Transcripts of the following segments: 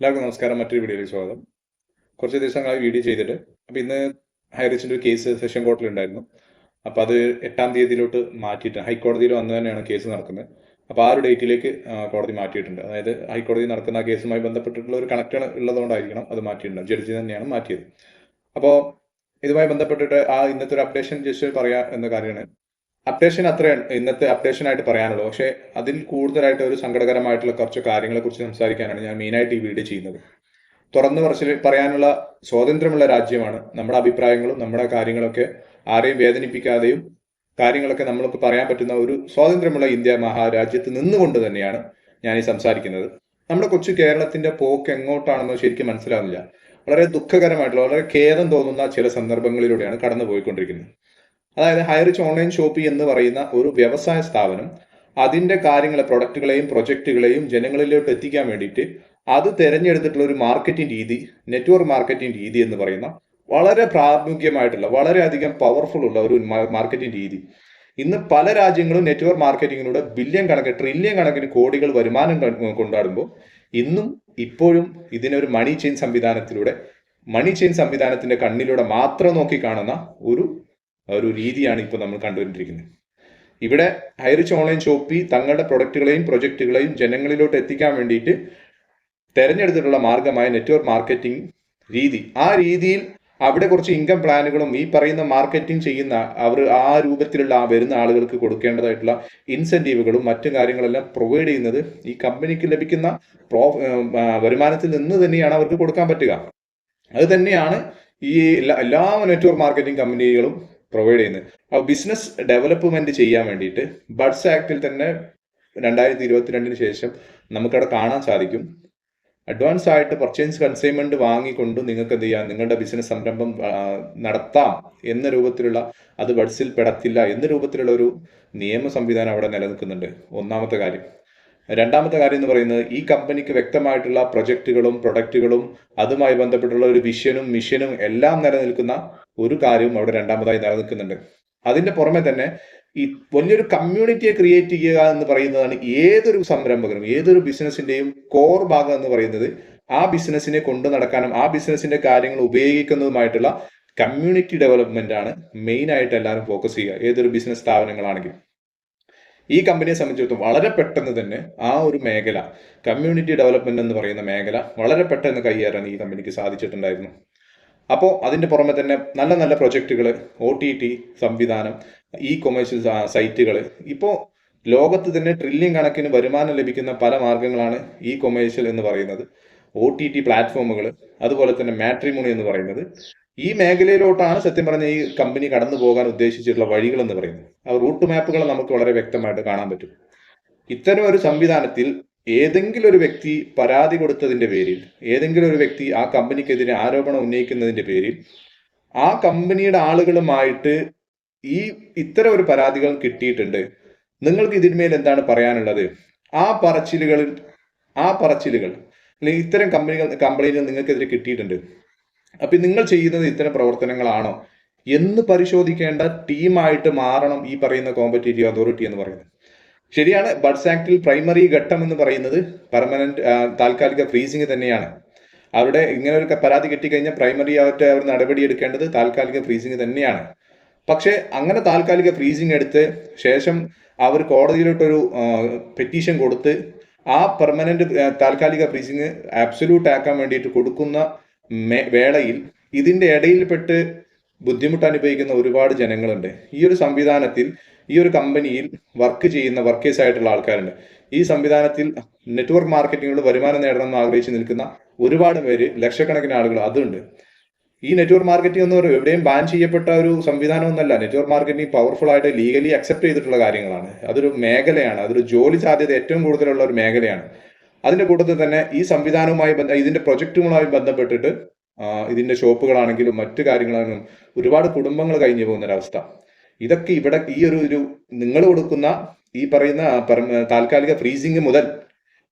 എല്ലാവർക്കും നമസ്കാരം മറ്റൊരു വീഡിയോയിലേക്ക് സ്വാഗതം. കുറച്ച് ദിവസങ്ങളായി വീഡിയോ ചെയ്തിട്ട്. അപ്പോൾ ഇന്ന് ഹൈറിച്ചിന്റെ ഒരു കേസ് സെഷൻ കോർട്ടിൽ ഉണ്ടായിരുന്നു. അപ്പോൾ അത് എട്ടാം തീയതിയിലോട്ട് മാറ്റിയിട്ട് ഹൈക്കോടതിയിൽ വന്നു തന്നെയാണ് കേസ് നടക്കുന്നത്. അപ്പോൾ ആ ഒരു ഡേറ്റിലേക്ക് കോടതി മാറ്റിയിട്ടുണ്ട്. അതായത് ഹൈക്കോടതി നടക്കുന്ന കേസുമായി ബന്ധപ്പെട്ടിട്ടുള്ള ഒരു കണക്ട് ഉള്ളതുകൊണ്ടായിരിക്കണം അത് മാറ്റിയിട്ടുണ്ട് ജഡ്ജി തന്നെയാണ് മാറ്റിയത്. അപ്പോൾ ഇതുമായി ബന്ധപ്പെട്ടിട്ട് ആ ഇന്നത്തെ ഒരു അപ്ഡേഷൻ ജസ്റ്റ് പറയാ എന്ന കാര്യമാണ്. അപ്ഡേഷൻ അത്രയാണ് ഇന്നത്തെ അപ്ഡേഷൻ ആയിട്ട് പറയാനുള്ളൂ. പക്ഷേ അതിൽ കൂടുതലായിട്ട് ഒരു സങ്കടകരമായിട്ടുള്ള കുറച്ച് കാര്യങ്ങളെ കുറിച്ച് സംസാരിക്കാനാണ് ഞാൻ മെയിനായിട്ട് ഈ വീഡിയോ ചെയ്യുന്നത്. തുറന്നു പറച്ചിൽ പറയാനുള്ള സ്വാതന്ത്ര്യമുള്ള രാജ്യമാണ് നമ്മുടെ അഭിപ്രായങ്ങളും നമ്മുടെ കാര്യങ്ങളൊക്കെ ആരെയും വേദനിപ്പിക്കാതെയും കാര്യങ്ങളൊക്കെ നമ്മൾക്ക് പറയാൻ പറ്റുന്ന ഒരു സ്വാതന്ത്ര്യമുള്ള ഇന്ത്യ മഹാരാജ്യത്ത് നിന്നുകൊണ്ട് തന്നെയാണ് ഞാൻ ഈ സംസാരിക്കുന്നത്. നമ്മുടെ കൊച്ചു കേരളത്തിന്റെ പോക്ക് എങ്ങോട്ടാണെന്ന് ശരിക്കും മനസ്സിലാവുന്നില്ല. വളരെ ദുഃഖകരമായിട്ടുള്ള വളരെ ഖേദം തോന്നുന്ന ചില സന്ദർഭങ്ങളിലൂടെയാണ് കടന്നു പോയിക്കൊണ്ടിരിക്കുന്നത് അതായത് ഹൈറിച്ച് ഓൺലൈൻ ഷോപ്പി എന്ന് പറയുന്ന ഒരു വ്യവസായ സ്ഥാപനം അതിന്റെ കാര്യങ്ങളെ പ്രൊഡക്റ്റുകളെയും പ്രൊജക്റ്റുകളെയും ജനങ്ങളിലോട്ട് എത്തിക്കാൻ വേണ്ടിയിട്ട് അത് തിരഞ്ഞെടുത്തിട്ടുള്ള ഒരു മാർക്കറ്റിംഗ് രീതി നെറ്റ്വർക്ക് മാർക്കറ്റിംഗ് രീതി എന്ന് പറയുന്ന വളരെ പ്രാമുഖ്യമായിട്ടുള്ള വളരെയധികം പവർഫുൾ ഉള്ള ഒരു മാർക്കറ്റിംഗ് രീതി. ഇന്ന് പല രാജ്യങ്ങളും നെറ്റ്വർക്ക് മാർക്കറ്റിങ്ങിലൂടെ ബില്യൺ കണക്കിന് ട്രില്യൺ കണക്കിന് കോടികൾ വരുമാനം കൊണ്ടാടുമ്പോൾ ഇന്നും ഇപ്പോഴും ഇതിനൊരു മണി ചെയിൻ സംവിധാനത്തിലൂടെ മണി ചെയിൻ സംവിധാനത്തിന്റെ കണ്ണിലൂടെ മാത്രം നോക്കി കാണുന്ന ഒരു ഒരു രീതിയാണ് ഇപ്പോൾ നമ്മൾ കണ്ടുകൊണ്ടിരിക്കുന്നത് ഇവിടെ ഹൈറിച്ച് ഓൺലൈൻ ഷോപ്പി തങ്ങളുടെ പ്രൊഡക്റ്റുകളെയും പ്രൊജക്റ്റുകളെയും ജനങ്ങളിലോട്ട് എത്തിക്കാൻ വേണ്ടിയിട്ട് തെരഞ്ഞെടുത്തിട്ടുള്ള മാർഗമായ നെറ്റ്വർക്ക് മാർക്കറ്റിംഗ് രീതി. ആ രീതിയിൽ അവിടെ കുറച്ച് ഇൻകം പ്ലാനുകളും ഈ പറയുന്ന മാർക്കറ്റിംഗ് ചെയ്യുന്ന അവർ ആ രൂപത്തിലുള്ള ആ വരുന്ന ആളുകൾക്ക് കൊടുക്കേണ്ടതായിട്ടുള്ള ഇൻസെന്റീവുകളും മറ്റു കാര്യങ്ങളെല്ലാം പ്രൊവൈഡ് ചെയ്യുന്നത് ഈ കമ്പനിക്ക് ലഭിക്കുന്ന പ്രോ വരുമാനത്തിൽ നിന്ന് തന്നെയാണ് അവർക്ക് കൊടുക്കാൻ പറ്റുക. അത് തന്നെയാണ് ഈ എല്ലാ എല്ലാ നെറ്റ്വർക്ക് മാർക്കറ്റിംഗ് കമ്പനികളും പ്രൊവൈഡ് ചെയ്യുന്നത്. ആ ബിസിനസ് ഡെവലപ്മെന്റ് ചെയ്യാൻ വേണ്ടിയിട്ട് ബഡ്സ് ആക്ടിൽ തന്നെ രണ്ടായിരത്തി ഇരുപത്തിരണ്ടിന് ശേഷം നമുക്കവിടെ കാണാൻ സാധിക്കും. അഡ്വാൻസ് ആയിട്ട് പർച്ചേസ് കൺസൈൻമെന്റ് വാങ്ങിക്കൊണ്ട് നിങ്ങൾക്ക് എന്ത് ചെയ്യാം? നിങ്ങളുടെ ബിസിനസ് സംരംഭം നടത്താം എന്ന രൂപത്തിലുള്ള അത് ബഡ്സിൽ പെടത്തില്ല എന്ന രൂപത്തിലുള്ള ഒരു നിയമ സംവിധാനം അവിടെ നിലനിൽക്കുന്നുണ്ട്. ഒന്നാമത്തെ കാര്യം. രണ്ടാമത്തെ കാര്യം എന്ന് പറയുന്നത് ഈ കമ്പനിക്ക് വ്യക്തമായിട്ടുള്ള പ്രൊജക്റ്റുകളും പ്രൊഡക്റ്റുകളും അതുമായി ബന്ധപ്പെട്ടുള്ള ഒരു വിഷനും മിഷനും എല്ലാം നിലനിൽക്കുന്ന ഒരു കാര്യവും അവിടെ രണ്ടാമതായി നിലനിൽക്കുന്നുണ്ട്. അതിന്റെ പുറമെ തന്നെ ഈ വലിയൊരു കമ്മ്യൂണിറ്റിയെ ക്രിയേറ്റ് ചെയ്യുക എന്ന് പറയുന്നതാണ് ഏതൊരു സംരംഭകനും ഏതൊരു ബിസിനസിന്റെയും കോർ ഭാഗം എന്ന് പറയുന്നത് ആ ബിസിനസ്സിനെ കൊണ്ടു നടക്കാനും ആ ബിസിനസിന്റെ കാര്യങ്ങൾ ഉപയോഗിക്കുന്നതുമായിട്ടുള്ള കമ്മ്യൂണിറ്റി ഡെവലപ്മെന്റ് ആണ് മെയിൻ ആയിട്ട് എല്ലാവരും ഫോക്കസ് ചെയ്യുക ഏതൊരു ബിസിനസ് സ്ഥാപനങ്ങളാണെങ്കിലും. ഈ കമ്പനിയെ സംബന്ധിച്ചിടത്തോളം വളരെ പെട്ടെന്ന് തന്നെ ആ ഒരു മേഖല കമ്മ്യൂണിറ്റി ഡെവലപ്മെന്റ് എന്ന് പറയുന്ന മേഖല വളരെ പെട്ടെന്ന് കൈയേറാൻ ഈ കമ്പനിക്ക് സാധിച്ചിട്ടുണ്ടായിരുന്നു. അപ്പോൾ അതിന്റെ പുറമെ തന്നെ നല്ല നല്ല പ്രൊജക്റ്റുകൾ ഒ ടി ടി സംവിധാനം ഇ കൊമേഴ്സ്യൽ സൈറ്റുകൾ ഇപ്പോൾ ലോകത്ത് തന്നെ ട്രില്യൺ കണക്കിന് വരുമാനം ലഭിക്കുന്ന പല മാർഗങ്ങളാണ് ഇ കൊമേഴ്സ്യൽ എന്ന് പറയുന്നത്. ഒ ടി ടി പ്ലാറ്റ്ഫോമുകൾ അതുപോലെ തന്നെ മാട്രിമോണി എന്ന് പറയുന്നത്. ഈ മേഖലയിലോട്ടാണ് സത്യം പറഞ്ഞ ഈ കമ്പനി കടന്നു പോകാൻ ഉദ്ദേശിച്ചിട്ടുള്ള വഴികൾ എന്ന് പറയുന്നത്. ആ റൂട്ട് മാപ്പുകൾ നമുക്ക് വളരെ വ്യക്തമായിട്ട് കാണാൻ പറ്റും. ഇത്തരം ഒരു സംവിധാനത്തിൽ ഏതെങ്കിലും ഒരു വ്യക്തി പരാതി കൊടുത്തതിന്റെ പേരിൽ ഏതെങ്കിലും ഒരു വ്യക്തി ആ കമ്പനിക്കെതിരെ ആരോപണം ഉന്നയിക്കുന്നതിന്റെ പേരിൽ ആ കമ്പനിയുടെ ആളുകളുമായിട്ട് ഈ ഇത്തരം ഒരു പരാതികൾ കിട്ടിയിട്ടുണ്ട്. നിങ്ങൾക്ക് ഇതിന്മേൽ എന്താണ് പറയാനുള്ളത്? ആ പറച്ചിലുകളിൽ ആ പറച്ചിലുകൾ അല്ലെങ്കിൽ ഇത്തരം കമ്പനികൾ കമ്പനികൾ നിങ്ങൾക്കെതിരെ കിട്ടിയിട്ടുണ്ട്. അപ്പൊ നിങ്ങൾ ചെയ്യുന്നത് ഇത്തരം പ്രവർത്തനങ്ങളാണോ? എന്ന് പരിശോധിക്കേണ്ട ടീമായിട്ട് മാറണം ഈ പറയുന്ന കോമ്പറ്റേറ്റീവ് അതോറിറ്റി എന്ന് പറയുന്നത്. ശരിയാണ് ബഡ്സ് ആക്ടിൽ പ്രൈമറി ഘട്ടം എന്ന് പറയുന്നത് പെർമനന്റ് താൽക്കാലിക ഫ്രീസിംഗ് തന്നെയാണ്. അവരുടെ ഇങ്ങനെ ഒരു പരാതി കിട്ടിക്കഴിഞ്ഞാൽ പ്രൈമറി ആയിട്ട് അവർ നടപടി എടുക്കേണ്ടത് താൽക്കാലിക ഫ്രീസിംഗ് തന്നെയാണ്. പക്ഷേ അങ്ങനെ താൽക്കാലിക ഫ്രീസിംഗ് എടുത്ത് ശേഷം അവർ കോടതിയിലോട്ടൊരു പെറ്റീഷൻ കൊടുത്ത് ആ പെർമനന്റ് താൽക്കാലിക ഫ്രീസിംഗ് ആബ്സൊല്യൂട്ട് ആക്കാൻ വേണ്ടിയിട്ട് കൊടുക്കുന്ന വേളയിൽ ഇതിന്റെ ഇടയിൽപ്പെട്ട് ബുദ്ധിമുട്ട് അനുഭവിക്കുന്ന ഒരുപാട് ജനങ്ങളുണ്ട്. ഈ ഒരു സംവിധാനത്തിൽ ഈ ഒരു കമ്പനിയിൽ വർക്ക് ചെയ്യുന്ന വർക്കേഴ്സ് ആയിട്ടുള്ള ആൾക്കാരുണ്ട്. ഈ സംവിധാനത്തിൽ നെറ്റ്വർക്ക് മാർക്കറ്റിങ്ങിലൂടെ വരുമാനം നേടണമെന്ന് ആഗ്രഹിച്ച് നിൽക്കുന്ന ഒരുപാട് പേര് ലക്ഷക്കണക്കിന് ആളുകൾ അതുണ്ട്. ഈ നെറ്റ്വർക്ക് മാർക്കറ്റിംഗ് എന്ന് പറയുമ്പോൾ എവിടെയും ബാൻ ചെയ്യപ്പെട്ട ഒരു സംവിധാനമൊന്നല്ല. നെറ്റ്വർക്ക് മാർക്കറ്റിംഗ് പവർഫുൾ ആയിട്ട് ലീഗലി അക്സെപ്റ്റ് ചെയ്തിട്ടുള്ള കാര്യങ്ങളാണ്. അതൊരു മേഖലയാണ്. അതൊരു ജോലി സാധ്യത ഏറ്റവും കൂടുതലുള്ള ഒരു മേഖലയാണ്. അതിന്റെ കൂട്ടത്തിൽ തന്നെ ഈ സംവിധാനവുമായി ബന്ധ ഇതിന്റെ പ്രൊജക്റ്റുകളുമായി ബന്ധപ്പെട്ടിട്ട് ഇതിന്റെ ഷോപ്പുകളാണെങ്കിലും മറ്റു കാര്യങ്ങളാണെങ്കിലും ഒരുപാട് കുടുംബങ്ങൾ കഴിഞ്ഞു പോകുന്ന ഒരവസ്ഥ. ഇതൊക്കെ ഇവിടെ ഈ ഒരു ഒരു നിങ്ങൾ കൊടുക്കുന്ന ഈ പറയുന്ന താൽക്കാലിക ഫ്രീസിംഗ് മുതൽ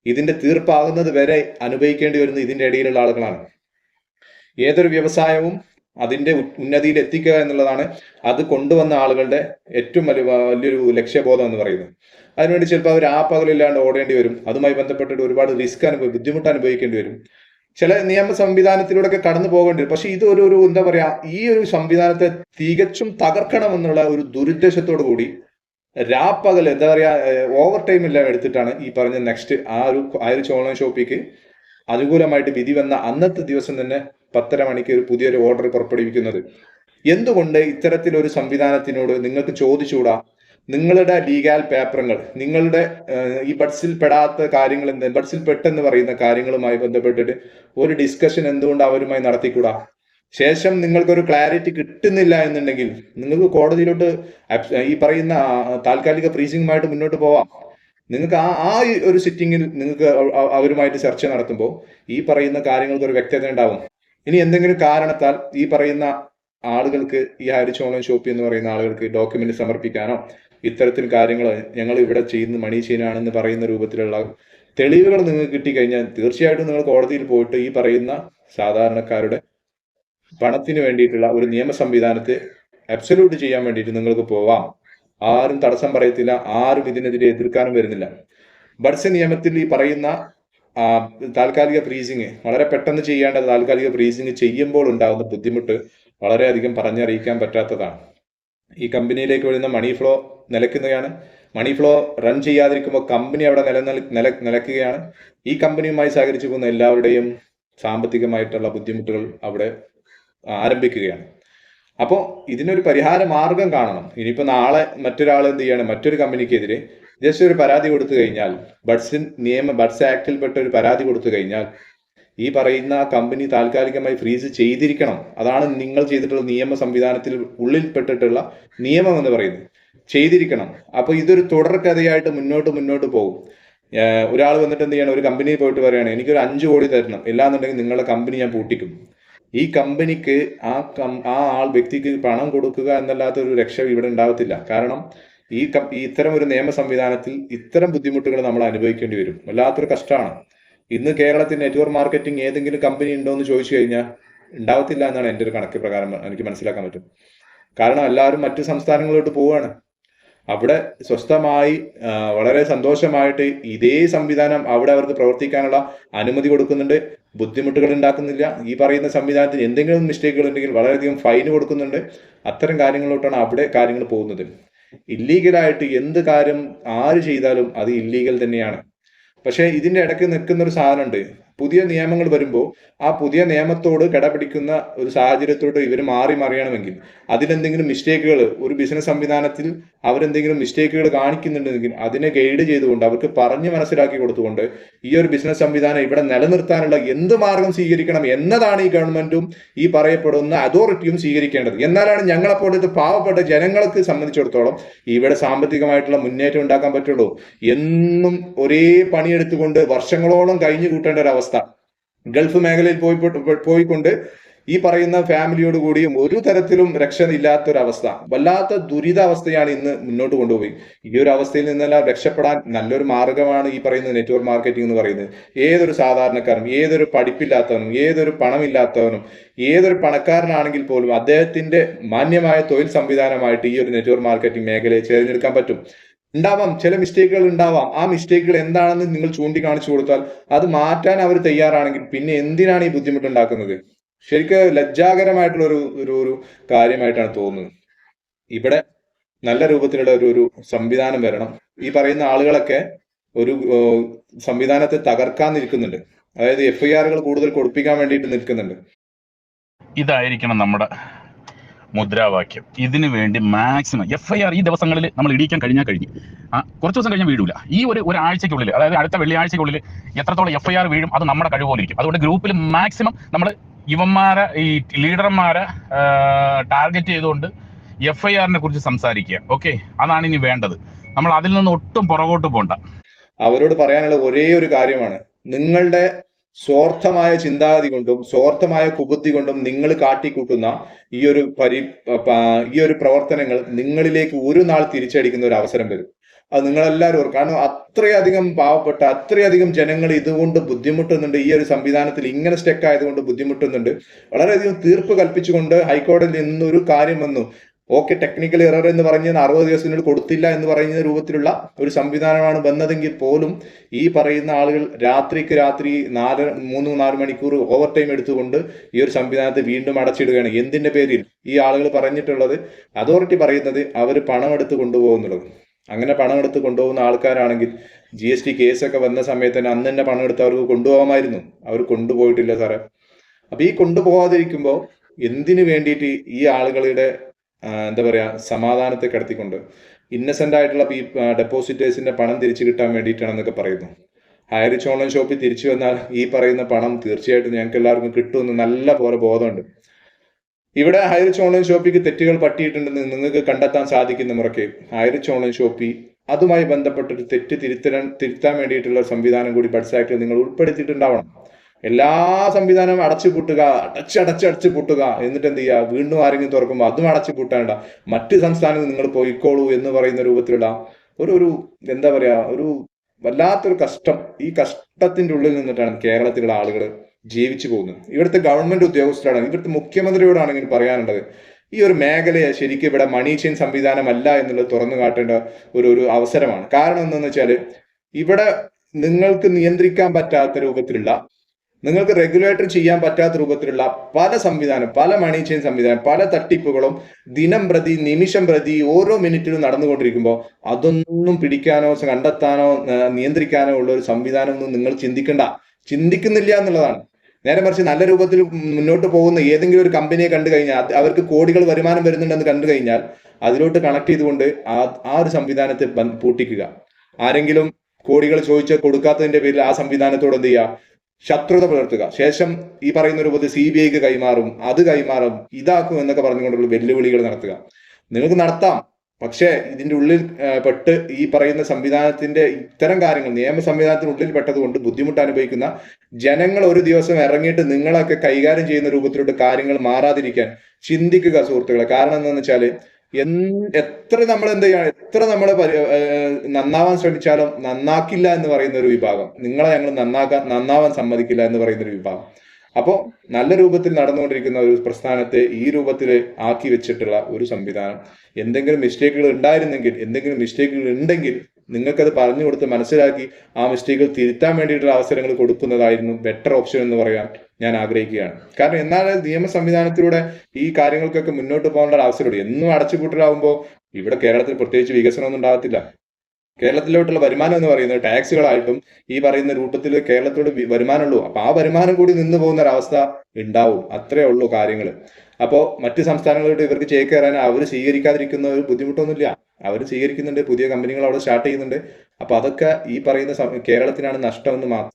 ഇതിന്റെ തീർപ്പാകുന്നത് വരെ അനുഭവിക്കേണ്ടി വരുന്ന ഇതിന്റെ ഇടയിലുള്ള ആളുകളാണ്. ഏതൊരു വ്യവസായവും അതിന്റെ ഉന്നതിയിൽ എത്തിക്കുക എന്നുള്ളതാണ് അത് കൊണ്ടുവന്ന ആളുകളുടെ ഏറ്റവും വലിയ വലിയൊരു ലക്ഷ്യബോധം എന്ന് പറയുന്നത്. അതിനുവേണ്ടി ചിലപ്പോൾ അവർ ആ പകലില്ലാണ്ട് ഓടേണ്ടി വരും. അതുമായി ബന്ധപ്പെട്ടിട്ട് ഒരുപാട് റിസ്ക് അനുഭവി ബുദ്ധിമുട്ട് അനുഭവിക്കേണ്ടി വരും. ചില നിയമ സംവിധാനത്തിലൂടെ ഒക്കെ കടന്നു പോകേണ്ടി വരും. പക്ഷെ ഇത് ഒരു ഒരു എന്താ പറയാ ഈ ഒരു സംവിധാനത്തെ തികച്ചും തകർക്കണമെന്നുള്ള ഒരു ദുരുദ്ദേശത്തോടു കൂടി രാപ്പകൽ എന്താ പറയാ ഓവർ ടൈം എല്ലാം എടുത്തിട്ടാണ് ഈ പറഞ്ഞ നെക്സ്റ്റ് ആ ഒരു ആ ഒരു ഓൺലൈൻ ഷോപ്പിക്ക് അനുകൂലമായിട്ട് വിധി വന്ന അന്നത്തെ ദിവസം തന്നെ പത്തര മണിക്ക് ഒരു പുതിയൊരു ഓർഡർ പുറപ്പെടുവിക്കുന്നത്. എന്തുകൊണ്ട് ഇത്തരത്തിലൊരു സംവിധാനത്തിനോട് നിങ്ങൾക്ക് ചോദിച്ചുകൂടാ? നിങ്ങളുടെ ലീഗാൽ പേപ്പറുകൾ നിങ്ങളുടെ ഈ ബഡ്സിൽ പെടാത്ത കാര്യങ്ങൾ എന്ത് ബഡ്സിൽ പെട്ടെന്ന് പറയുന്ന കാര്യങ്ങളുമായി ബന്ധപ്പെട്ടിട്ട് ഒരു ഡിസ്കഷൻ എന്തുകൊണ്ട് അവരുമായി നടത്തിക്കൂടാ? ശേഷം നിങ്ങൾക്കൊരു ക്ലാരിറ്റി കിട്ടുന്നില്ല എന്നുണ്ടെങ്കിൽ നിങ്ങൾക്ക് കോടതിയിലോട്ട് ഈ പറയുന്ന താൽക്കാലിക ഫ്രീസിംഗുമായിട്ട് മുന്നോട്ട് പോവാം. നിങ്ങൾക്ക് ആ ആ ഒരു സിറ്റിങ്ങിൽ നിങ്ങൾക്ക് അവ- അവ- അവരുമായിട്ട് ചർച്ച നടത്തുമ്പോൾ ഈ പറയുന്ന കാര്യങ്ങൾക്ക് ഒരു വ്യക്തത ഉണ്ടാവും. ഇനി എന്തെങ്കിലും കാരണത്താൽ ഈ പറയുന്ന ആളുകൾക്ക് ഈ ഹാരിച്ച് ഓൺലൈൻ ഷോപ്പ് എന്ന് പറയുന്ന ആളുകൾക്ക് ഡോക്യുമെന്റ് സമർപ്പിക്കാനോ ഇത്തരത്തിൽ കാര്യങ്ങൾ ഞങ്ങൾ ഇവിടെ ചെയ്യുന്ന മണി ചെയിനാണെന്ന് പറയുന്ന രൂപത്തിലുള്ള തെളിവുകൾ നിങ്ങൾക്ക് കിട്ടിക്കഴിഞ്ഞാൽ തീർച്ചയായിട്ടും നിങ്ങൾ കോടതിയിൽ പോയിട്ട് ഈ പറയുന്ന സാധാരണക്കാരുടെ പണത്തിന് വേണ്ടിയിട്ടുള്ള ഒരു നിയമ സംവിധാനത്തെ അബ്സല്യൂട്ട് ചെയ്യാൻ വേണ്ടിയിട്ട് നിങ്ങൾക്ക് പോവാം. ആരും തടസ്സം പറയത്തില്ല. ആരും ഇതിനെതിരെ എതിർക്കാനും വരുന്നില്ല. ബഡ്സ് നിയമത്തിൽ ഈ പറയുന്ന താൽക്കാലിക ഫ്രീസിങ് വളരെ പെട്ടെന്ന് ചെയ്യേണ്ട താൽക്കാലിക ഫ്രീസിങ് ചെയ്യുമ്പോൾ ഉണ്ടാകുന്ന ബുദ്ധിമുട്ട് വളരെയധികം പറഞ്ഞറിയിക്കാൻ പറ്റാത്തതാണ്. ഈ കമ്പനിയിലേക്ക് വരുന്ന മണി ഫ്ലോ നിലയ്ക്കുന്നതാണ്. മണി ഫ്ലോ റൺ ചെയ്യാതിരിക്കുമ്പോൾ കമ്പനി അവിടെ നിലനിൽ നില നിലയ്ക്കുകയാണ്. ഈ കമ്പനിയുമായി സഹകരിച്ചു പോകുന്ന എല്ലാവരുടെയും സാമ്പത്തികമായിട്ടുള്ള ബുദ്ധിമുട്ടുകൾ അവിടെ ആരംഭിക്കുകയാണ്. അപ്പോൾ ഇതിനൊരു പരിഹാര മാർഗം കാണണം. ഇനിയിപ്പോൾ നാളെ മറ്റൊരാൾ എന്ത് ചെയ്യണം? മറ്റൊരു കമ്പനിക്കെതിരെ ജസ്റ്റ് ഒരു പരാതി കൊടുത്തു കഴിഞ്ഞാൽ ബഡ്സിൻ നിയമ ബഡ്സ് ആക്ടിൽപ്പെട്ട ഒരു പരാതി കൊടുത്തു കഴിഞ്ഞാൽ ഈ പറയുന്ന കമ്പനി താൽക്കാലികമായി ഫ്രീസ് ചെയ്തിരിക്കണം. അതാണ് നിങ്ങൾ ചെയ്തിട്ടുള്ള നിയമ സംവിധാനത്തിൽ ഉള്ളിൽപ്പെട്ടിട്ടുള്ള നിയമം എന്ന് പറയുന്നത്. ചെയ്തിരിക്കണം. അപ്പൊ ഇതൊരു തുടർക്കഥയായിട്ട് മുന്നോട്ട് മുന്നോട്ട് പോകും. ഒരാൾ വന്നിട്ട് എന്ത് ചെയ്യണം? ഒരു കമ്പനിയിൽ പോയിട്ട് പറയുകയാണ് എനിക്കൊരു അഞ്ച് കോടി തരണം. ഇല്ലാന്നുണ്ടെങ്കിൽ നിങ്ങളുടെ കമ്പനി ഞാൻ പൂട്ടിക്കും. ഈ കമ്പനിക്ക് ആ കം ആ ആൾ വ്യക്തിക്ക് പണം കൊടുക്കുക എന്നല്ലാത്ത ഒരു രക്ഷ ഇവിടെ ഉണ്ടാവത്തില്ല. കാരണം ഈ ഇത്തരം ഒരു നിയമ സംവിധാനത്തിൽ ഇത്തരം ബുദ്ധിമുട്ടുകൾ നമ്മൾ അനുഭവിക്കേണ്ടി വരും. വല്ലാത്തൊരു കഷ്ടമാണ്. ഇന്ന് കേരളത്തിൽ നെറ്റ്വർക്ക് മാർക്കറ്റിംഗ് ഏതെങ്കിലും കമ്പനി ഉണ്ടോ എന്ന് ചോദിച്ചു കഴിഞ്ഞാൽ ഉണ്ടാവത്തില്ല എന്നാണ് എന്റെ ഒരു കണക്ക് പ്രകാരം എനിക്ക് മനസ്സിലാക്കാൻ പറ്റും. കാരണം എല്ലാവരും മറ്റു സംസ്ഥാനങ്ങളിലോട്ട് പോവുകയാണ്. അവിടെ സ്വസ്ഥമായി വളരെ സന്തോഷമായിട്ട് ഇതേ സംവിധാനം അവിടെ അവർക്ക് പ്രവർത്തിക്കാനുള്ള അനുമതി കൊടുക്കുന്നുണ്ട്. ബുദ്ധിമുട്ടുകൾ ഉണ്ടാക്കുന്നില്ല. ഈ പറയുന്ന സംവിധാനത്തിന് എന്തെങ്കിലും മിസ്റ്റേക്കുകൾ ഉണ്ടെങ്കിൽ വളരെയധികം ഫൈൻ കൊടുക്കുന്നുണ്ട്. അത്തരം കാര്യങ്ങളിലോട്ടാണ് അവിടെ കാര്യങ്ങൾ പോകുന്നത്. ഇല്ലീഗലായിട്ട് എന്ത് കാര്യം ആര് ചെയ്താലും അത് ഇല്ലീഗൽ തന്നെയാണ്. പക്ഷേ ഇതിന്റെ ഇടയ്ക്ക് നിൽക്കുന്ന ഒരു സാധനമുണ്ട്. പുതിയ നിയമങ്ങൾ വരുമ്പോൾ ആ പുതിയ നിയമത്തോട് കിടപിടിക്കുന്ന ഒരു സാഹചര്യത്തോട് ഇവർ മാറി മറിയണമെങ്കിൽ അതിലെന്തെങ്കിലും മിസ്റ്റേക്കുകൾ ഒരു ബിസിനസ് സംവിധാനത്തിൽ അവരെന്തെങ്കിലും മിസ്റ്റേക്കുകൾ കാണിക്കുന്നുണ്ടെങ്കിൽ അതിനെ ഗൈഡ് ചെയ്തുകൊണ്ട് അവർക്ക് പറഞ്ഞു മനസ്സിലാക്കി കൊടുത്തുകൊണ്ട് ഈ ഒരു ബിസിനസ് സംവിധാനം ഇവിടെ നിലനിർത്താനുള്ള എന്ത് മാർഗം സ്വീകരിക്കണം എന്നതാണ് ഈ ഗവൺമെന്റും ഈ പറയപ്പെടുന്ന അതോറിറ്റിയും സ്വീകരിക്കേണ്ടത്. എന്നാലാണ് ഞങ്ങളെപ്പോലത്തെ പാവപ്പെട്ട ജനങ്ങൾക്ക് സംബന്ധിച്ചിടത്തോളം ഇവിടെ സാമ്പത്തികമായിട്ടുള്ള മുന്നേറ്റം ഉണ്ടാക്കാൻ പറ്റുള്ളൂ. എന്നും ഒരേ പണിയെടുത്തുകൊണ്ട് വർഷങ്ങളോളം കഴിഞ്ഞു കൂട്ടേണ്ട ഒരു അവസ്ഥ. ഗൾഫ് മേഖലയിൽ പോയി പോയിക്കൊണ്ട് ഈ പറയുന്ന ഫാമിലിയോട് കൂടിയും ഒരു തരത്തിലും രക്ഷ ഇല്ലാത്തൊരവസ്ഥ വല്ലാത്ത ദുരിതാവസ്ഥയാണ് ഇന്ന് മുന്നോട്ട് കൊണ്ടുപോയി. ഈ ഒരു അവസ്ഥയിൽ നിന്നെല്ലാം രക്ഷപ്പെടാൻ നല്ലൊരു മാർഗമാണ് ഈ പറയുന്ന നെറ്റ്വർക്ക് മാർക്കറ്റിംഗ് എന്ന് പറയുന്നത്. ഏതൊരു സാധാരണക്കാരനും ഏതൊരു പഠിപ്പില്ലാത്തവനും ഏതൊരു പണമില്ലാത്തവനും ഏതൊരു പണക്കാരനാണെങ്കിൽ പോലും അദ്ദേഹത്തിന്റെ മാന്യമായ തൊഴിൽ സംവിധാനമായിട്ട് ഈ ഒരു നെറ്റ്വർക്ക് മാർക്കറ്റിംഗ് മേഖലയെ തിരഞ്ഞെടുക്കാൻ പറ്റും. ഉണ്ടാവാം. ചില മിസ്റ്റേക്കുകൾ ഉണ്ടാവാം. ആ മിസ്റ്റേക്കുകൾ എന്താണെന്ന് നിങ്ങൾ ചൂണ്ടിക്കാണിച്ചു കൊടുത്താൽ അത് മാറ്റാൻ അവർ തയ്യാറാണെങ്കിൽ പിന്നെ എന്തിനാണ് ഈ ബുദ്ധിമുട്ട് ഉണ്ടാക്കുന്നത്? ശരിക്കും ലജ്ജാകരമായിട്ടുള്ള ഒരു ഒരു ഒരു കാര്യമായിട്ടാണ് തോന്നുന്നത്. ഇവിടെ നല്ല രൂപത്തിലുള്ള ഒരു ഒരു സംവിധാനം വരണം. ഈ പറയുന്ന ആളുകളൊക്കെ ഒരു സംവിധാനത്തെ തകർക്കാൻ നിൽക്കുന്നുണ്ട്. അതായത് എഫ്ഐആറുകൾ കൂടുതൽ കൊടുപ്പിക്കാൻ വേണ്ടിയിട്ട് നിൽക്കുന്നുണ്ട്. ഇതായിരിക്കണം നമ്മുടെ മുദ്രാവാക്യം. ഇതിനു വേണ്ടി മാക്സിമം എഫ് ഐ ആർ ഈ ദിവസങ്ങളിൽ നമ്മൾ ഇടിക്കാൻ കഴിഞ്ഞാൽ കഴിഞ്ഞു. കുറച്ച് ദിവസം കഴിഞ്ഞാൽ വീഴൂല ഈ ഒരു ഒരാഴ്ചയ്ക്കുള്ളിൽ അതായത് അടുത്ത വെള്ളിയാഴ്ചയ്ക്കുള്ളിൽ എത്രത്തോളം എഫ് ഐ ആർ വീഴും അത് നമ്മുടെ കഴിവ് അതുകൊണ്ട് ഗ്രൂപ്പിൽ മാക്സിമം നമ്മൾ ഇവന്മാരെ ഈ ലീഡർമാരെ ടാർഗറ്റ് ചെയ്തുകൊണ്ട് എഫ് ഐ ആറിനെ കുറിച്ച് സംസാരിക്കുക. ഓക്കെ അതാണ് ഇനി വേണ്ടത്. നമ്മൾ അതിൽ നിന്ന് ഒട്ടും പുറകോട്ട് പോണ്ട. അവരോട് പറയാനുള്ള ഒരേ ഒരു കാര്യമാണ്. നിങ്ങളുടെ സ്വാർത്ഥമായ ചിന്താഗതി കൊണ്ടും സ്വാർത്ഥമായ കുബുദ്ധി കൊണ്ടും നിങ്ങൾ കാട്ടിക്കൂട്ടുന്ന ഈ ഒരു പരി ഈ ഒരു പ്രവർത്തനങ്ങൾ നിങ്ങളിലേക്ക് ഒരു നാൾ തിരിച്ചടിക്കുന്ന ഒരു അവസരം വരും. അത് നിങ്ങളെല്ലാവരും ഓർക്കും. കാരണം അത്രയധികം പാവപ്പെട്ട അത്രയധികം ജനങ്ങൾ ഇതുകൊണ്ട് ബുദ്ധിമുട്ടുന്നുണ്ട്. ഈ ഒരു സംവിധാനത്തിൽ ഇങ്ങനെ സ്റ്റെക്ക് ആയതുകൊണ്ട് ബുദ്ധിമുട്ടുന്നുണ്ട്. വളരെയധികം തീർപ്പ് കൽപ്പിച്ചുകൊണ്ട് ഹൈക്കോടതിയിൽ നിന്നൊരു കാര്യം വന്നു. ഓക്കെ ടെക്നിക്കൽ എറർ എന്ന് പറഞ്ഞ് അറുപത് ദിവസത്തിനുള്ളിൽ കൊടുത്തില്ല എന്ന് പറയുന്ന രൂപത്തിലുള്ള ഒരു സംവിധാനമാണ് വന്നതെങ്കിൽ പോലും ഈ പറയുന്ന ആളുകൾ രാത്രിക്ക് രാത്രി നാല് മൂന്ന് നാല് മണിക്കൂർ ഓവർ ടൈം എടുത്തുകൊണ്ട് ഈ ഒരു സംവിധാനത്തെ വീണ്ടും അടച്ചിടുകയാണ്. എന്തിന്റെ പേരിൽ? ഈ ആളുകൾ പറഞ്ഞിട്ടുള്ളത് അതോറിറ്റി പറയുന്നത് അവർ പണം എടുത്ത് കൊണ്ടുപോകുന്നുള്ളത് അങ്ങനെ പണം എടുത്ത് കൊണ്ടുപോകുന്ന ആൾക്കാരാണെങ്കിൽ ജി എസ് ടി കേസൊക്കെ വന്ന സമയത്ത് തന്നെ അന്ന് തന്നെ പണം എടുത്ത് അവർക്ക് കൊണ്ടുപോകാമായിരുന്നു. അവർ കൊണ്ടുപോയിട്ടില്ല സാറേ. അപ്പൊ ഈ കൊണ്ടുപോകാതിരിക്കുമ്പോൾ എന്തിനു വേണ്ടിയിട്ട് ഈ ആളുകളുടെ എന്താ പറയുക സമാധാനത്തെ കടത്തിക്കൊണ്ട് ഇന്നസെന്റ് ആയിട്ടുള്ള ഈ ഡെപ്പോസിറ്റേഴ്സിന്റെ പണം തിരിച്ചു കിട്ടാൻ വേണ്ടിയിട്ടാണെന്നൊക്കെ പറയുന്നു. ഹയറിച്ച് ഓൺലൈൻ ഷോപ്പിൽ തിരിച്ചു വന്നാൽ ഈ പറയുന്ന പണം തീർച്ചയായിട്ടും ഞങ്ങൾക്ക് എല്ലാവർക്കും കിട്ടുമെന്ന് നല്ല പോലെ ബോധമുണ്ട്. ഇവിടെ ഹയറിച്ച് ഓൺലൈൻ ഷോപ്പിക്ക് തെറ്റുകൾ പറ്റിയിട്ടുണ്ടെന്ന് നിങ്ങൾക്ക് കണ്ടെത്താൻ സാധിക്കുന്ന മുറയ്ക്ക് ഹയറിച്ച് ഓൺലൈൻ ഷോപ്പി അതുമായി ബന്ധപ്പെട്ടൊരു തെറ്റ് തിരുത്തരാൻ തിരുത്താൻ വേണ്ടിയിട്ടുള്ള സംവിധാനം കൂടി ബഡ്സ് നിങ്ങൾ ഉൾപ്പെടുത്തിയിട്ടുണ്ടാവണം. എല്ലാ സംവിധാനവും അടച്ചു പൂട്ടുക അടച്ച് അടച്ച് പൂട്ടുക. എന്നിട്ട് എന്ത് ചെയ്യുക? വീണ്ടും ആരെങ്കിലും തുറക്കുമ്പോൾ അതും അടച്ചു പൂട്ടാണ്ട. മറ്റ് സംസ്ഥാനങ്ങളിൽ നിങ്ങൾ പോയിക്കോളൂ എന്ന് പറയുന്ന രൂപത്തിലുള്ള ഒരു ഒരു എന്താ പറയുക ഒരു വല്ലാത്തൊരു കഷ്ടം. ഈ കഷ്ടത്തിന്റെ ഉള്ളിൽ നിന്നിട്ടാണ് കേരളത്തിലുള്ള ആളുകൾ ജീവിച്ചു പോകുന്നത്. ഇവിടുത്തെ ഗവൺമെന്റ് ഉദ്യോഗസ്ഥരാണ് ഇവിടുത്തെ മുഖ്യമന്ത്രിയോടാണെങ്കിൽ പറയാനുള്ളത്. ഈ ഒരു മേഖലയെ ശരിക്കും ഇവിടെ മണി ചെയിൻ സംവിധാനമല്ല എന്നുള്ളത് തുറന്നു കാട്ടേണ്ട ഒരു ഒരു അവസരമാണ്. കാരണം എന്താണെന്ന് വെച്ചാൽ ഇവിടെ നിങ്ങൾക്ക് നിയന്ത്രിക്കാൻ പറ്റാത്ത രൂപത്തിലുള്ള നിങ്ങൾക്ക് റെഗുലേറ്റർ ചെയ്യാൻ പറ്റാത്ത രൂപത്തിലുള്ള പല സംവിധാനം പല മണി ചെയിൻ സംവിധാനം പല തട്ടിപ്പുകളും ദിനം പ്രതി നിമിഷം പ്രതി ഓരോ മിനിറ്റിലും നടന്നുകൊണ്ടിരിക്കുമ്പോൾ അതൊന്നും പിടിക്കാനോ കണ്ടെത്താനോ നിയന്ത്രിക്കാനോ ഉള്ള ഒരു സംവിധാനം ഒന്നും നിങ്ങൾ ചിന്തിക്കണ്ട. ചിന്തിക്കുന്നില്ല എന്നുള്ളതാണ്. നേരെ മറിച്ച് നല്ല രൂപത്തിൽ മുന്നോട്ട് പോകുന്ന ഏതെങ്കിലും ഒരു കമ്പനിയെ കണ്ടു കഴിഞ്ഞാൽ അവർക്ക് കോടികൾ വരുമാനം വരുന്നുണ്ടെന്ന് കണ്ടു കഴിഞ്ഞാൽ അതിലോട്ട് കണക്ട് ചെയ്തുകൊണ്ട് ആ ആ ഒരു സംവിധാനത്തെ പൂട്ടിക്കുക. ആരെങ്കിലും കോടികൾ ചോദിച്ച് കൊടുക്കാത്തതിന്റെ പേരിൽ ആ സംവിധാനത്തോട് എന്ത് ചെയ്യുക? ശത്രുത പുലർത്തുക. ശേഷം ഈ പറയുന്ന ഒരു രൂപത്തിൽ സി ബി ഐക്ക് കൈമാറും അത് കൈമാറും ഇതാക്കും എന്നൊക്കെ പറഞ്ഞുകൊണ്ടുള്ള വെല്ലുവിളികൾ നടത്തുക. നിങ്ങൾക്ക് നടത്താം. പക്ഷേ ഇതിന്റെ ഉള്ളിൽ പെട്ട് ഈ പറയുന്ന സംവിധാനത്തിന്റെ ഇത്തരം കാര്യങ്ങൾ നിയമ സംവിധാനത്തിനുള്ളിൽ പെട്ടതുകൊണ്ട് ബുദ്ധിമുട്ട് അനുഭവിക്കുന്ന ജനങ്ങൾ ഒരു ദിവസം ഇറങ്ങിയിട്ട് നിങ്ങളൊക്കെ കൈകാര്യം ചെയ്യുന്ന രൂപത്തിലോട്ട് കാര്യങ്ങൾ മാറാതിരിക്കാൻ ചിന്തിക്കുക സുഹൃത്തുക്കളെ. കാരണം എന്താണെന്ന് എന്ത് എത്ര നമ്മൾ എന്ത് ചെയ്യണം എത്ര നമ്മൾ നന്നാവാൻ ശ്രമിച്ചാലും നന്നാക്കില്ല എന്ന് പറയുന്ന ഒരു വിഭാഗം. നിങ്ങളെ ഞങ്ങൾ നന്നാക്കാൻ നന്നാവാൻ സമ്മതിക്കില്ല എന്ന് പറയുന്ന ഒരു വിഭാഗം. അപ്പോൾ നല്ല രൂപത്തിൽ നടന്നുകൊണ്ടിരിക്കുന്ന ഒരു പ്രസ്ഥാനത്തെ ഈ രൂപത്തിൽ ആക്കി വെച്ചിട്ടുള്ള ഒരു സംവിധാനം. എന്തെങ്കിലും മിസ്റ്റേക്കുകൾ ഉണ്ടായിരുന്നെങ്കിൽ എന്തെങ്കിലും മിസ്റ്റേക്കുകൾ ഉണ്ടെങ്കിൽ നിങ്ങൾക്കത് പറഞ്ഞു കൊടുത്ത് മനസ്സിലാക്കി ആ മിസ്റ്റേക്കുകൾ തിരുത്താൻ വേണ്ടിയിട്ടുള്ള അവസരങ്ങൾ കൊടുക്കുന്നതായിരുന്നു ബെറ്റർ ഓപ്ഷൻ എന്ന് പറയാൻ ഞാൻ ആഗ്രഹിക്കുകയാണ്. കാരണം എന്നാൽ നിയമ സംവിധാനത്തിലൂടെ ഈ കാര്യങ്ങൾക്കൊക്കെ മുന്നോട്ട് പോകാനുള്ള ഒരു അവസരമുണ്ട്. എന്നും അടച്ചുപൂട്ടലാവുമ്പോൾ ഇവിടെ കേരളത്തിൽ പ്രത്യേകിച്ച് വികസനമൊന്നും ഉണ്ടാകത്തില്ല. കേരളത്തിലോട്ടുള്ള വരുമാനം എന്ന് പറയുന്നത് ടാക്സുകളായിട്ടും ഈ പറയുന്ന രൂപത്തിൽ കേരളത്തോട് വരുമാനമുള്ളൂ അപ്പൊ ആ വരുമാനം കൂടി നിന്നു പോകുന്ന ഒരു അവസ്ഥ ഉണ്ടാവും. അത്രേ ഉള്ളൂ കാര്യങ്ങൾ അപ്പോൾ മറ്റ് സംസ്ഥാനങ്ങളോട് ഇവർക്ക് ചേക്കേറാൻ അവർ സ്വീകരിക്കാതിരിക്കുന്ന ഒരു ബുദ്ധിമുട്ടൊന്നുമില്ല. അവർ സ്വീകരിക്കുന്നുണ്ട്. പുതിയ കമ്പനികൾ അവിടെ സ്റ്റാർട്ട് ചെയ്യുന്നുണ്ട്. അപ്പോൾ അതൊക്കെ ഈ പറയുന്ന കേരളത്തിനാണ് നഷ്ടമെന്ന് മാത്രം.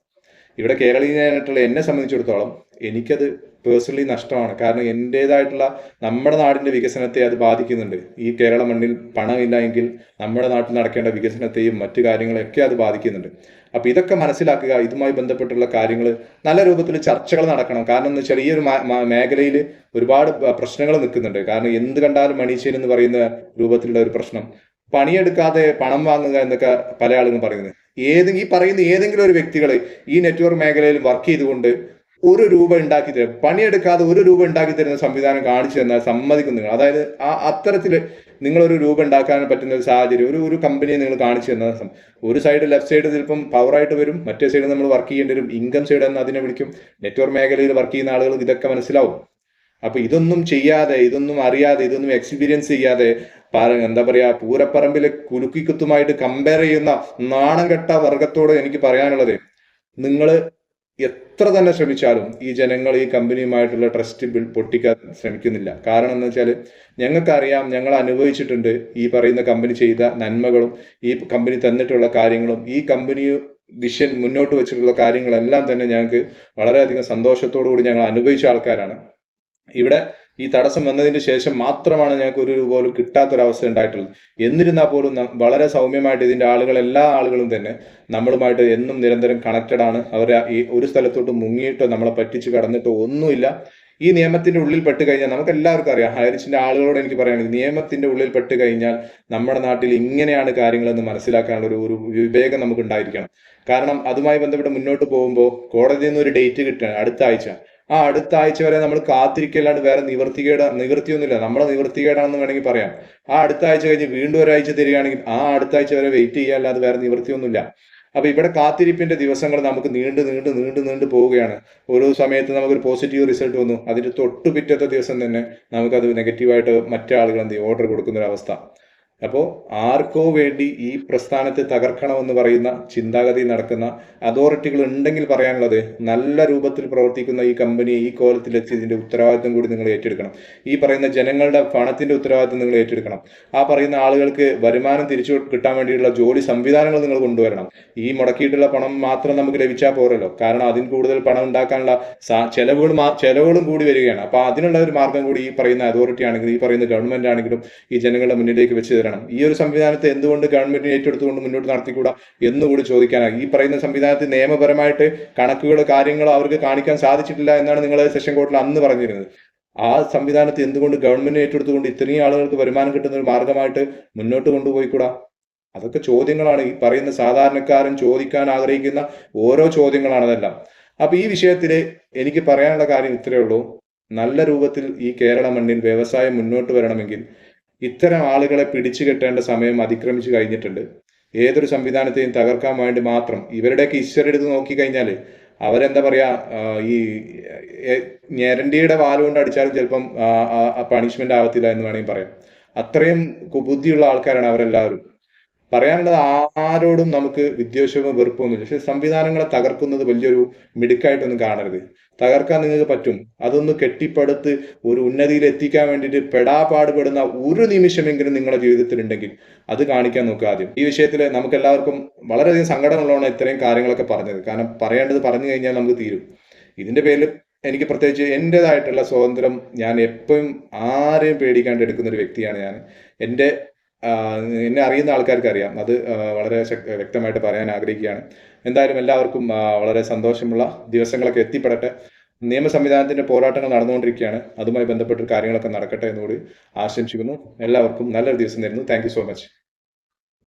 ഇവിടെ കേരളീയനായിട്ടുള്ള എന്നെ സംബന്ധിച്ചിടത്തോളം എനിക്കത് പേഴ്സണലി നഷ്ടമാണ്. കാരണം എന്റെതായിട്ടുള്ള നമ്മുടെ നാടിന്റെ വികസനത്തെ അത് ബാധിക്കുന്നുണ്ട്. ഈ കേരള മണ്ണിൽ പണമില്ല എങ്കിൽ നമ്മുടെ നാട്ടിൽ നടക്കേണ്ട വികസനത്തെയും മറ്റു കാര്യങ്ങളെയൊക്കെ അത് ബാധിക്കുന്നുണ്ട്. അപ്പോൾ ഇതൊക്കെ മനസ്സിലാക്കുക ഇതുമായി ബന്ധപ്പെട്ടുള്ള കാര്യങ്ങൾ നല്ല രൂപത്തിൽ ചർച്ചകൾ നടക്കണം. കാരണം എന്ന് വെച്ചാൽ ഈ ഒരു മേഖലയിൽ ഒരുപാട് പ്രശ്നങ്ങൾ നിൽക്കുന്നുണ്ട്. കാരണം എന്ത് കണ്ടാലും മണീശ്വരൻ എന്ന് പറയുന്ന രൂപത്തിലുള്ള ഒരു പ്രശ്നം. പണിയെടുക്കാതെ പണം വാങ്ങുക എന്നൊക്കെ പല ആളുകളും പറയുന്നത്. ഏത് ഈ പറയുന്ന ഏതെങ്കിലും ഒരു വ്യക്തികൾ ഈ നെറ്റ്വർക്ക് മേഖലയിൽ വർക്ക് ചെയ്തുകൊണ്ട് ഒരു രൂപ ഉണ്ടാക്കി തരും. പണിയെടുക്കാതെ ഒരു രൂപ ഉണ്ടാക്കി തരുന്ന സംവിധാനം കാണിച്ചു തന്നാൽ സമ്മതിക്കും നിങ്ങൾ. അതായത് ആ അത്തരത്തിൽ നിങ്ങളൊരു രൂപ ഉണ്ടാക്കാൻ പറ്റുന്ന ഒരു സാഹചര്യം ഒരു ഒരു കമ്പനിയെ നിങ്ങൾ കാണിച്ചു തന്ന ഒരു സൈഡ് ലെഫ്റ്റ് സൈഡ് ചിലപ്പം പവറായിട്ട് വരും മറ്റേ സൈഡ് നമ്മൾ വർക്ക് ചെയ്യേണ്ടി വരും. ഇൻകം സൈഡ് എന്ന് അതിനെ വിളിക്കും. നെറ്റ്വർക്ക് മേഖലയിൽ വർക്ക് ചെയ്യുന്ന ആളുകൾ ഇതൊക്കെ മനസ്സിലാവും. അപ്പൊ ഇതൊന്നും ചെയ്യാതെ ഇതൊന്നും അറിയാതെ ഇതൊന്നും എക്സ്പീരിയൻസ് ചെയ്യാതെ എന്താ പറയാ പൂരപ്പറമ്പിലെ കുലുക്കിക്കുത്തുമായിട്ട് കമ്പയർ ചെയ്യുന്ന നാണം കെട്ട വർഗത്തോട് എനിക്ക് പറയാനുള്ളത് നിങ്ങൾ എത്ര തന്നെ ശ്രമിച്ചാലും ഈ ജനങ്ങൾ ഈ കമ്പനിയുമായിട്ടുള്ള ട്രസ്റ്റ് ബിൽ പൊട്ടിക്കാൻ ശ്രമിക്കുന്നില്ല. കാരണം എന്ന് വെച്ചാൽ ഞങ്ങൾക്കറിയാം ഞങ്ങൾ അനുഭവിച്ചിട്ടുണ്ട് ഈ പറയുന്ന കമ്പനി ചെയ്ത നന്മകളും ഈ കമ്പനി തന്നിട്ടുള്ള കാര്യങ്ങളും ഈ കമ്പനി വിഷൻ മുന്നോട്ട് വെച്ചിട്ടുള്ള കാര്യങ്ങളെല്ലാം തന്നെ ഞങ്ങൾക്ക് വളരെയധികം സന്തോഷത്തോടു കൂടി ഞങ്ങൾ അനുഭവിച്ച ആൾക്കാരാണ്. ഇവിടെ ഈ തടസ്സം വന്നതിന് ശേഷം മാത്രമാണ് ഞങ്ങൾക്ക് ഒരു രൂപ പോലും കിട്ടാത്തൊരവസ്ഥ ഉണ്ടായിട്ടുള്ളത്. എന്നിരുന്നാൽ പോലും വളരെ സൗമ്യമായിട്ട് ഇതിന്റെ ആളുകൾ എല്ലാ ആളുകളും തന്നെ നമ്മളുമായിട്ട് എന്നും നിരന്തരം കണക്റ്റഡ് ആണ്. അവർ ഈ ഒരു സ്ഥലത്തോട്ട് മുങ്ങിയിട്ടോ നമ്മളെ പറ്റിച്ച് കടന്നിട്ടോ ഒന്നുമില്ല. ഈ നിയമത്തിന്റെ ഉള്ളിൽ പെട്ട് കഴിഞ്ഞാൽ നമുക്ക് എല്ലാവർക്കും അറിയാം. ഹൈറിച്ചിന്റെ ആളുകളോട് എനിക്ക് പറയാനുള്ളത് നിയമത്തിന്റെ ഉള്ളിൽ പെട്ട് കഴിഞ്ഞാൽ നമ്മുടെ നാട്ടിൽ ഇങ്ങനെയാണ് കാര്യങ്ങളെന്ന് മനസ്സിലാക്കാനുള്ള ഒരു ഒരു വിവേകം നമുക്ക് ഉണ്ടായിരിക്കണം കാരണം അതുമായി ബന്ധപ്പെട്ട് മുന്നോട്ട് പോകുമ്പോൾ കോടതിയിൽ നിന്ന് ഒരു ഡേറ്റ് കിട്ടുകയാണ് അടുത്ത ആഴ്ച. ആ അടുത്ത ആഴ്ച വരെ നമ്മൾ കാത്തിരിക്കല്ലാണ്ട് വേറെ നിവർത്തികേട് നിവൃത്തിയൊന്നുമില്ല. നമ്മളെ നിവൃത്തികേടാണെന്ന് വേണമെങ്കിൽ പറയാം. ആ അടുത്ത ആഴ്ച കഴിഞ്ഞ് വീണ്ടും ഒരാഴ്ച തരികയാണെങ്കിൽ ആ അടുത്ത ആഴ്ച വരെ വെയിറ്റ് ചെയ്യാല്ലാതെ വേറെ നിവൃത്തിയൊന്നുമില്ല. അപ്പൊ ഇവിടെ കാത്തിരിപ്പിന്റെ ദിവസങ്ങൾ നമുക്ക് നീണ്ടു നീണ്ടു നീണ്ടു നീണ്ടു പോവുകയാണ്. ഓരോ സമയത്ത് നമുക്കൊരു പോസിറ്റീവ് റിസൾട്ട് വന്നു. അതിന്റെ തൊട്ടു പിറ്റത്തെ ദിവസം തന്നെ നമുക്കത് നെഗറ്റീവായിട്ട് മറ്റേ ആളുകൾ എന്ത് ഓർഡർ കൊടുക്കുന്ന ഒരു അവസ്ഥ അപ്പോൾ ആർക്കോ വേണ്ടി ഈ പ്രസ്ഥാനത്തെ തകർക്കണമെന്ന് പറയുന്ന ചിന്താഗതി നടക്കുന്ന അതോറിറ്റികൾ ഉണ്ടെങ്കിൽ പറയാനുള്ളത് നല്ല രൂപത്തിൽ പ്രവർത്തിക്കുന്ന ഈ കമ്പനിയെ ഈ കോലത്തിൽ എത്തിയതിന്റെ ഉത്തരവാദിത്വം കൂടി നിങ്ങൾ ഏറ്റെടുക്കണം. ഈ പറയുന്ന ജനങ്ങളുടെ പണത്തിന്റെ ഉത്തരവാദിത്വം നിങ്ങൾ ഏറ്റെടുക്കണം. ആ പറയുന്ന ആളുകൾക്ക് വരുമാനം തിരിച്ചു കിട്ടാൻ വേണ്ടിയിട്ടുള്ള ജോലി സംവിധാനങ്ങൾ നിങ്ങൾ കൊണ്ടുവരണം. ഈ മുടക്കിയിട്ടുള്ള പണം മാത്രം നമുക്ക് ലഭിച്ചാൽ പോരല്ലോ. കാരണം അതിന് കൂടുതൽ പണം ഉണ്ടാക്കാനുള്ള ചെലവുകൾ ചെലവുകളും കൂടി വരികയാണ്. അപ്പോൾ അതിനുള്ള ഒരു മാർഗം കൂടി ഈ പറയുന്ന അതോറിറ്റി ആണെങ്കിലും ഈ പറയുന്ന ഗവൺമെന്റ് ആണെങ്കിലും ഈ ജനങ്ങളുടെ മുന്നിലേക്ക് വെച്ച് തരണം. ഈ ഒരു സംവിധാനത്തെ എന്തുകൊണ്ട് ഗവൺമെന്റിന് ഏറ്റെടുത്തുകൊണ്ട് മുന്നോട്ട് നടത്തിക്കൂടാ എന്നുകൂടി ചോദിക്കാനാണ് ഈ പറയുന്ന സംവിധാനത്തിൽ നിയമപരമായിട്ട് കണക്കുകളോ കാര്യങ്ങളോ അവർക്ക് കാണിക്കാൻ സാധിച്ചിട്ടില്ല എന്നാണ് നിങ്ങൾ സെഷൻ കോർട്ടിൽ അന്ന് പറഞ്ഞിരുന്നത്. ആ സംവിധാനത്തെ എന്തുകൊണ്ട് ഗവൺമെന്റ് ഏറ്റെടുത്തുകൊണ്ട് ഇത്രയും ആളുകൾക്ക് വരുമാനം കിട്ടുന്ന ഒരു മാർഗമായിട്ട് മുന്നോട്ട് കൊണ്ടുപോയിക്കൂടാ? അതൊക്കെ ചോദ്യങ്ങളാണ്. ഈ പറയുന്ന സാധാരണക്കാരൻ ചോദിക്കാൻ ആഗ്രഹിക്കുന്ന ഓരോ ചോദ്യങ്ങളാണ് അതെല്ലാം. അപ്പൊ ഈ വിഷയത്തിൽ എനിക്ക് പറയാനുള്ള കാര്യം ഇത്രയേ ഉള്ളൂ. നല്ല രൂപത്തിൽ ഈ കേരള മണ്ണിൽ വ്യവസായം മുന്നോട്ട് വരണമെങ്കിൽ ഇത്തരം ആളുകളെ പിടിച്ചു കെട്ടേണ്ട സമയം അതിക്രമിച്ചു കഴിഞ്ഞിട്ടുണ്ട്. ഏതൊരു സംവിധാനത്തെയും തകർക്കാൻ വേണ്ടി മാത്രം ഇവരുടെയൊക്കെ ഈശ്വര എടുത്ത് നോക്കിക്കഴിഞ്ഞാൽ അവരെന്താ പറയാ ഈ ഞെരണ്ടിയുടെ വാലുകൊണ്ട് അടിച്ചാലും ചിലപ്പം പണിഷ്മെന്റ് ആവത്തില്ല എന്ന് വേണമെങ്കിൽ പറയാം. അത്രയും കുബുദ്ധിയുള്ള ആൾക്കാരാണ് അവരെല്ലാവരും. പറയാനുള്ളത് ആരോടും നമുക്ക് വിദ്വേഷവും വെറുപ്പൊന്നുമില്ല. പക്ഷെ സംവിധാനങ്ങളെ തകർക്കുന്നത് വലിയൊരു മിടുക്കായിട്ടൊന്നും കാണരുത്. തകർക്കാൻ നിങ്ങൾക്ക് പറ്റും. അതൊന്ന് കെട്ടിപ്പടുത്ത് ഒരു ഉന്നതിയിൽ എത്തിക്കാൻ വേണ്ടിയിട്ട് പെടാപാടുപെടുന്ന ഒരു നിമിഷമെങ്കിലും നിങ്ങളുടെ ജീവിതത്തിൽ ഉണ്ടെങ്കിൽ അത് കാണിക്കാൻ നോക്കുക ആദ്യം. ഈ വിഷയത്തിൽ നമുക്ക് എല്ലാവർക്കും വളരെയധികം സങ്കടമുള്ളതാണ് ഇത്രയും കാര്യങ്ങളൊക്കെ പറഞ്ഞത്. കാരണം പറയേണ്ടത് പറഞ്ഞു കഴിഞ്ഞാൽ നമുക്ക് തീരും. ഇതിന്റെ പേരിൽ എനിക്ക് പ്രത്യേകിച്ച് എന്റെതായിട്ടുള്ള സ്വാതന്ത്ര്യം ഞാൻ എപ്പോഴും ആരെയും പേടിക്കാണ്ട് എടുക്കുന്ന ഒരു വ്യക്തിയാണ് ഞാൻ. എന്റെ എന്നെ അറിയുന്ന ആൾക്കാർക്ക് അറിയാം അത് വളരെ വ്യക്തമായിട്ട് പറയാൻ ആഗ്രഹിക്കുകയാണ്. എന്തായാലും എല്ലാവർക്കും വളരെ സന്തോഷമുള്ള ദിവസങ്ങളൊക്കെ എത്തിപ്പെടട്ടെ. നിയമ സംവിധാനത്തിന്റെ പോരാട്ടങ്ങൾ നടന്നുകൊണ്ടിരിക്കുകയാണ്. അതുമായി ബന്ധപ്പെട്ട കാര്യങ്ങളൊക്കെ നടക്കട്ടെ എന്നുകൂടി ആശംസിക്കുന്നു. എല്ലാവർക്കും നല്ലൊരു ദിവസം തരുന്നു. Thank so much